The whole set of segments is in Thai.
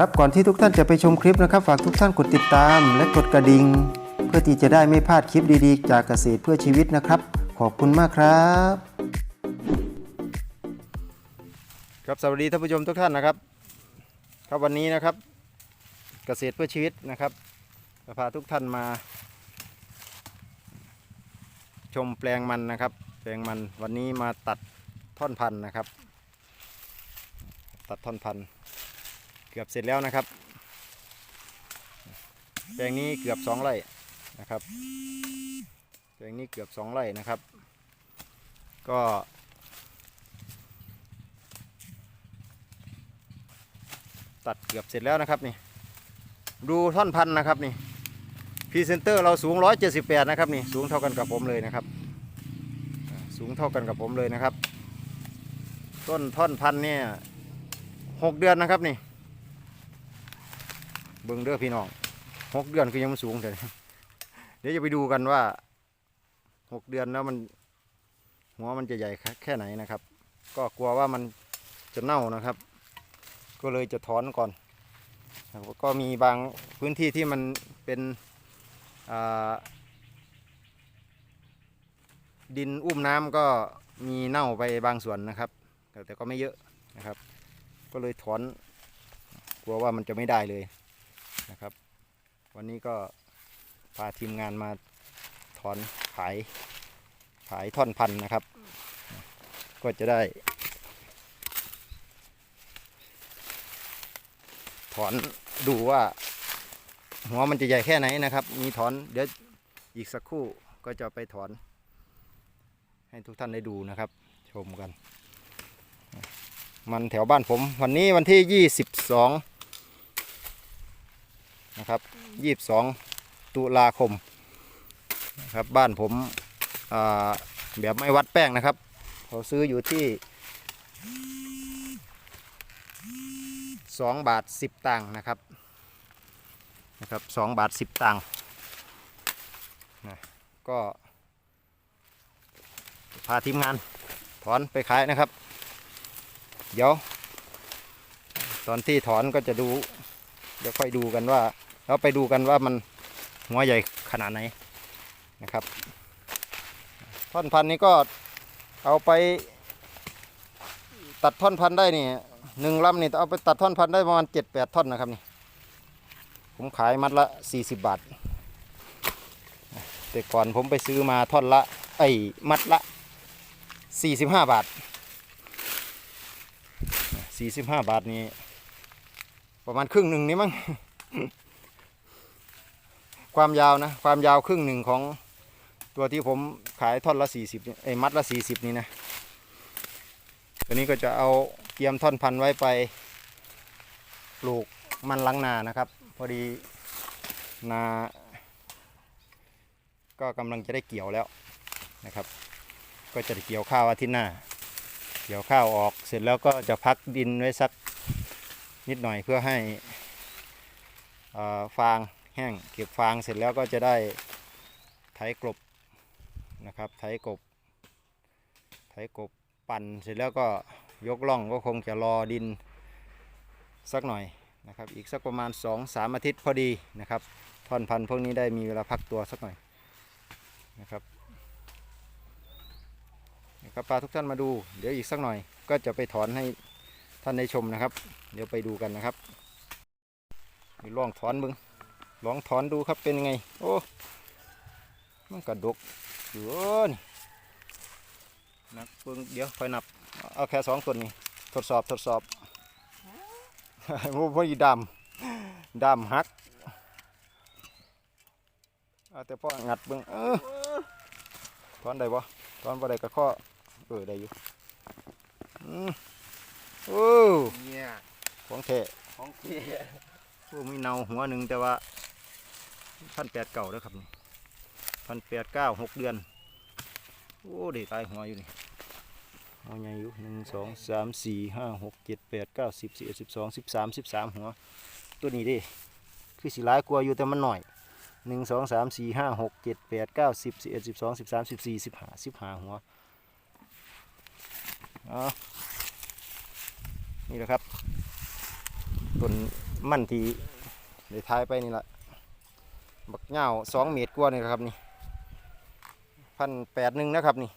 ครับก่อนที่ทุกท่านจะไปชมคลิปนะครับ ฝากทุกท่านกดติดตามและกดกระดิ่งเพื่อที่จะได้ไม่พลาดคลิปดีๆ จากเกษตรเพื่อชีวิตนะครับ ขอบคุณมากครับ ครับสวัสดีท่านผู้ชมทุกท่านนะครับ ครับวันนี้นะครับ เกษตรเพื่อชีวิตนะครับจะพาทุกท่านมา ชมแปลงมันนะครับ แปลงมันวันนี้มาตัดท่อนพันธุ์นะครับ ตัดท่อนพันธุ์ กือบเสร็จแล้วนะครับ แปลงนี้เกือบสองไร่นะครับ แปลงนี้เกือบสองไร่นะครับ ก็ตัดเกือบเสร็จแล้วนะครับนี่ดูท่อนพันธุ์นะครับนี่พรีเซนเตอร์เราสูง 178 นะครับนี่สูงเท่ากันกับผมเลยนะครับ สูงเท่ากันกับผมเลยนะครับ ต้นท่อนพันธุ์เนี่ยหกเดือนนะครับนี่ เบิ่งเด้อพี่น้องหกเดือนคือยังมันสูงแต่เดี๋ยวจะไปดูกันว่าหกเดือนแล้วมัน หัวมันจะใหญ่แค่ไหนนะครับ ก็กลัวว่ามันจะเน่านะครับ ก็เลยจะถอนก่อนก็มีบางพื้นที่ที่มันเป็นดินอุ้มน้ำก็มีเน่าไปบางส่วนนะครับ แต่ก็ไม่เยอะนะครับ ก็เลยถอนกลัวว่ามันจะไม่ได้เลย นะครับ วันนี้ก็พาทีมงานมาถอนขายขายท่อนพันธุ์นะครับ ก็จะได้ ถอนดูว่า หัวมันจะใหญ่แค่ไหนนะครับ มีถอนเดี๋ยวอีกสักครู่ก็จะไปถอน ให้ทุกท่านได้ดูนะครับ ชมกัน มันแถวบ้านผม วันนี้วันที่ 22 นะครับ22ตุลาคมนะครับบ้านผมแบบไม่วัดแป้งนะครับเขาซื้ออยู่ที่2บาท10ตังค์นะครับนะครับ2บาท10ตังค์นะก็พาทีมงานถอนไปขายนะครับ เดี๋ยว ตอนที่ถอนก็จะดูเดี๋ยวค่อยดูกันว่า เราไปดูกันว่ามันหัวใหญ่ขนาดไหนนะครับ ท่อนพันนี้ก็เอาไปตัดท่อนพันได้นี่หนึ่งลำนี่เอาไปตัดท่อนพันได้ประมาณเจ็ดแปดท่อนนะครับนี่ผมขายมัดละสี่สิบบาท แต่ก่อนผมไปซื้อมาท่อนละไอ้มัดละสี่สิบห้าบาทสี่สิบห้าบาทนี่ประมาณครึ่งหนึ่งนี่มั้ง ความยาวนะ ความยาวครึ่งหนึ่งของตัวที่ผมขายท่อนละสี่สิบไอ้มัดละสี่สิบนี่นะ ตัวนี้ก็จะเอาเกียมท่อนพันไว้ไปปลูกมันหลังนานะครับ พอดีนา ก็กำลังจะได้เกี่ยวแล้วนะครับ ก็จะเกี่ยวข้าวอาทิตย์หน้า เกี่ยวข้าวออกเสร็จแล้วก็จะพักดินไว้สักนิดหน่อยเพื่อให้ฟาง แห้ง เก็บฟางเสร็จแล้วก็จะได้ไถกลบนะครับไถกบไถกบปั่นเสร็จแล้วก็ยกล่องก็คงจะรอดินสักหน่อยนะครับ อีกสักประมาณ 2-3 อาทิตย์พอดีนะครับท่อนพันธุ์พวกนี้ได้มีเวลาพักตัวสักหน่อยนะครับนะครับพาทุกท่านมาดูเดี๋ยวอีกสักหน่อย ก็จะไปถอนให้ท่านได้ชมนะครับ เดี๋ยวไปดูกันนะครับนี่องถอนมึง ลองถอนดูครับเป็นยังไง โอ้มันกระดกอยู่เอ้อนี่นับเบิ่งเดี๋ยวค่อยนับ เอาแค่สองตัวนี้ ทดสอบทดสอบมูพอดีดำดำหักเอาแต่พ่องัดเบิ่งเออถอนได้บ่ถอนบ่ได้ก็ข้อเออได้อยู่อืมโอ้เนี่ยของแท้ของพี่โอ้มีเนาหัวหนึ่งแต่ว่า พันแปดเก่าแล้วครับพันแปดเก้าหกเดือน โอ้ได้ตายหัวอยู่นี่หัวใหญ่อยู่หนึ่งสองสามสี่ห้าหกเจ็ดแปดเก้าสิบสิบเอ็ดสิบสองสิบสามสิบสามหัว ตัวนี้ดิคือสิร้ายกลัวอยู่แต่มันหน่อยหนึ่งสองสามสี่ห้าหกเจ็ดแปดเก้าสิบสิบเอ็ดสิบสองสิบสามสิบสี่สิบห้าสิบห้าหัวเอานี่แหละครับต้นมันที่ได้ทายไปนี่ละ บักเหงาสองเมตรกว่านี่ครับนี่พันแปดหนึ่งนะครับนี่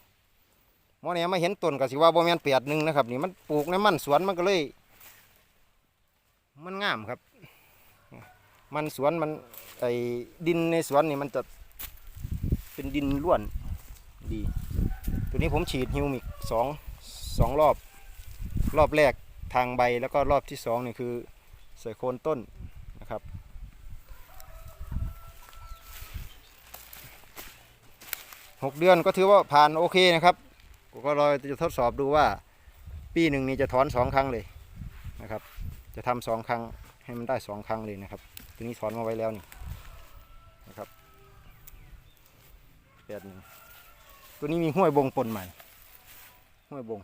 หมอเนี่ยมาเห็นต้นก็สิว่าบ่แมนแปดหนึ่งนะครับนี่มันปลูกในมันสวนมันก็เลย มันงามครับ มันสวนมันไอ้ดินในสวนนี่มันจะเป็นดินล้วนดี ตัวนี้ผมฉีดฮิวมิกสองสองรอบ รอบแรกทางใบแล้วก็รอบที่สองนี่คือใส่โคนต้นนะครับ หกเดือนก็ถือว่าผ่านโอเคนะครับก็เราจะทดสอบดูว่า ปีหนึ่งนี้จะถอนสองครั้งเลยนะครับ จะทำสองครั้งให้มันได้สองครั้งเลยนะครับตัวนี้ถอนมาไว้แล้วนี่นะครับแปดหนึ่งตัวนี้มีห้วยบงปนใหม่ ห้วยบง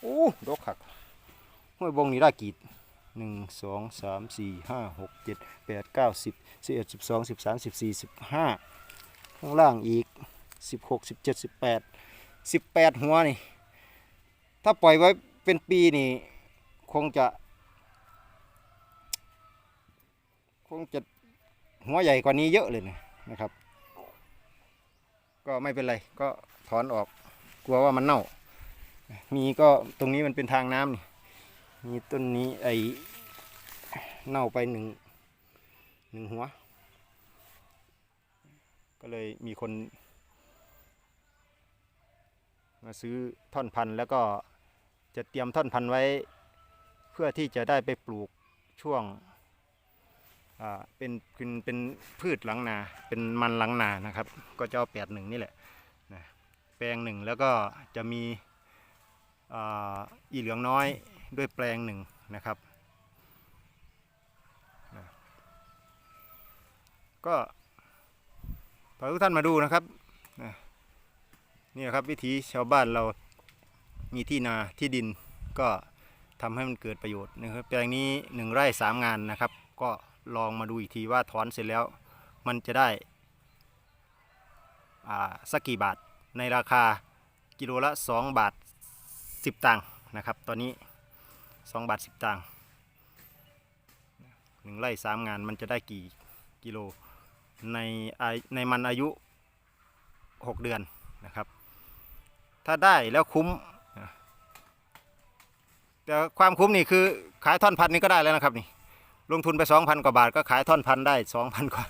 โอ้ดกขักห้วยบงนี่ได้กี่หนึ่งสองสามสี่ห้าหกเจ็ดแปดเก้าสิบสิบเอ็ดสิบสองสิบสามสิบสี่สิบห้า ข้างล่างอีกสิบหกสิบเจ็ดสิบแปดสิบแปดหัวนี่ ถ้าปล่อยไว้เป็นปีนี่ คงจะ คงจะหัวใหญ่กว่านี้เยอะเลยนะนะครับ ก็ไม่เป็นไรก็ถอนออกกลัวว่ามันเน่า มีก็ตรงนี้มันเป็นทางน้ำนี่มีต้นนี้ไอเน่าไปหนึ่งหนึ่งหัว ก็เลยมีคน มาซื้อท่อนพันธุ์แล้วก็จะเตรียมท่อนพันธุ์ไว้ เพื่อที่จะได้ไปปลูกช่วงเป็นเป็นเป็นพืชหลังนา เป็นมันหลังนานะครับ ก็จะเอาแปดหนึ่งนี่แหละนะแปลงหนึ่งแล้วก็จะมีอีเหลืองน้อยด้วยแปลงหนึ่งนะครับนะก็พาทุกท่านมาดูนะครับนี่ครับวิถีชาวบ้านเรามีที่นาที่ดินก็ทำให้มันเกิดประโยชน์นะครับแปลงนี้หนึ่งไร่สามงานนะครับ ก็ลองมาดูอีกทีว่าถอนเสร็จแล้ว มันจะได้อ่าสักกี่บาทในราคากิโลละ 2 บาท 10 ตังค์นะครับ ตอนนี้ 2 บาท 10 ตังค์หนึ่งไร่สามงานมันจะได้กี่กิโล ในในมันอายุ 6 เดือนนะครับ ถ้าได้แล้วคุ้มแต่ความคุ้มนี่คือขายท่อนพันนี่ก็ได้แล้วนะครับนี่ลงทุนไป 2,000 กว่าบาทก็ขายท่อนพันได้ 2,000 กว่า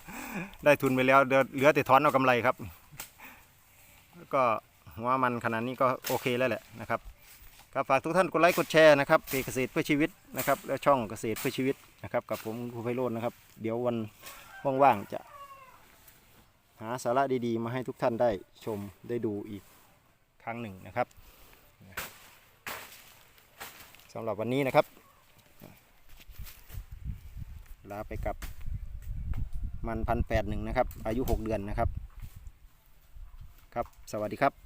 ได้ทุนไปแล้วเดี๋ยวเหลือแต่ถอนเอากำไรครับ ก็หัวมันขนาดนี้ก็โอเคแล้วแหละนะครับครับฝากทุกท่านกดไลค์กดแชร์นะครับเพจเกษตรเพื่อชีวิตนะครับและช่องเกษตรเพื่อชีวิตนะครับกับผมครูไพโรจน์นะครับ เดี๋ยววันว่างๆจะาสาระดีๆ มาให้ทุกท่านได้ชมได้ดูอีกครั้งหนึ่งนะครับสำหรับวันนี้นะครับลาไปกับมันพันแปดหนึ่งนะครับ อายุ 6 เดือนนะครับ ครับ สวัสดีครับ